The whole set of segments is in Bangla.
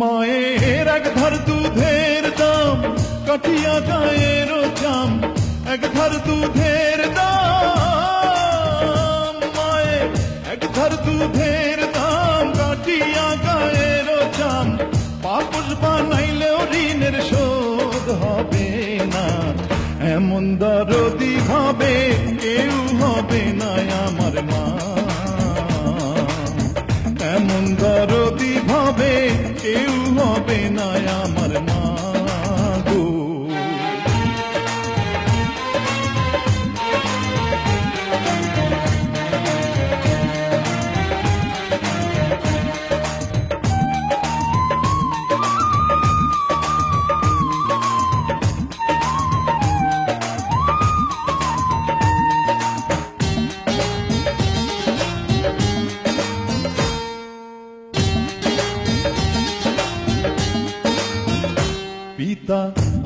মায়ের এক ধার দুধের দাম, কাটিয়া গায়ের চাম এক ধার দুধের দাম, মায়ের এক ধার দুধের দাম, কাটিয়া গায়ের চাম পাপস বানাইলেও ঋণের শোধ হবে না। এমন দরদি ভাবে কেউ হবে না।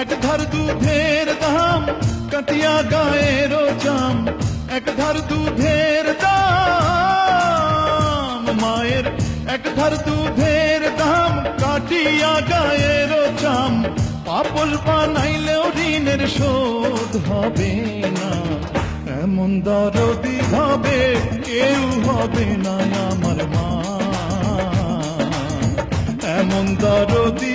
এক ধার দুধের দাম কাটিয়া গায়ের চাম। এক ধার দুধের দাম, মায়ের এক ধার দুধের দাম কাটিয়া গায়ের চাম। পাপল বানাইলেও ঋণের শোধ হবে না, এমন দরদি ভাবে কেউ হবে না আমার মা। এমন দরদি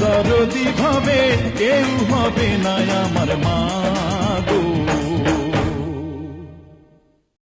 দরদি ভাবে কেউ হবে না আমার মা গো।